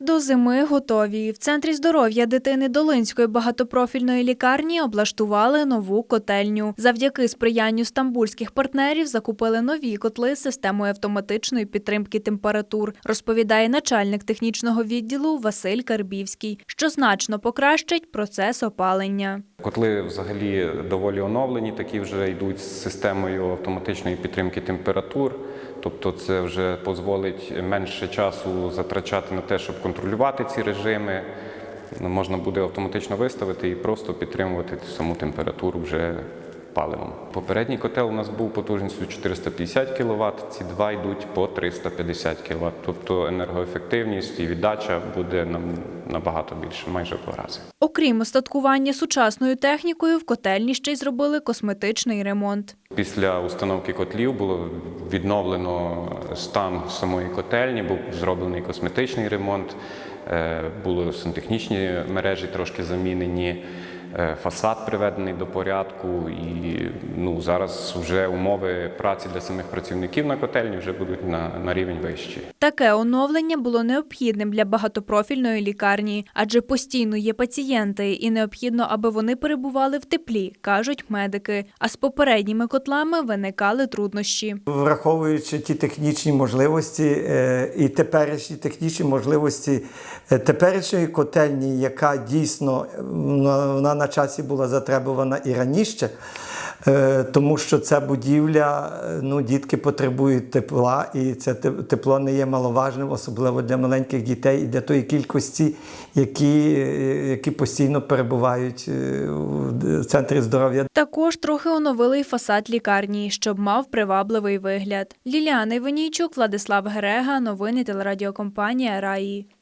До зими готові. В центрі здоров'я дитини Долинської багатопрофільної лікарні облаштували нову котельню. Завдяки сприянню стамбульських партнерів закупили нові котли з системою автоматичної підтримки температур, розповідає начальник технічного відділу Василь Карбівський, що значно покращить процес опалення. Котли взагалі доволі оновлені, такі вже йдуть з системою автоматичної підтримки температур. Тобто це вже дозволить менше часу затрачати на те, щоб контролювати ці режими. Ну, Можна буде автоматично виставити і просто підтримувати саму температуру вже паливом. Попередній котел у нас був потужністю 450 кВт, ці два йдуть по 350 кВт. Тобто енергоефективність і віддача буде нам набагато більше, майже в два рази. Окрім остаткування сучасною технікою, в котельні ще й зробили косметичний ремонт. Після установки котлів було відновлено стан самої котельні, був зроблений косметичний ремонт, е, були сантехнічні мережі трошки замінені, фасад приведений до порядку. І ну, зараз вже умови праці для самих працівників на котельні вже будуть на, на рівень вищий. Таке оновлення було необхідним для багатопрофільної лікарні, адже постійно є пацієнти, і необхідно, аби вони перебували в теплі, кажуть медики. А з попередніми котлами виникали труднощі. Враховуючи ті технічні можливості е, і теперішні технічні можливості е, теперішньої котельні, яка дійсно е, вона вона часі була затребувана і раніше, е, тому що ця будівля, е, ну, дітки потребують тепла, і це тепло не є маловажним, особливо для маленьких дітей і для тої кількості, які, е, які постійно перебувають в центрі здоров'я. Також трохи оновили фасад лікарні, щоб мав привабливий вигляд. Ліліана Іванійчук, Владислав Герега, новини телерадіокомпанія Раї.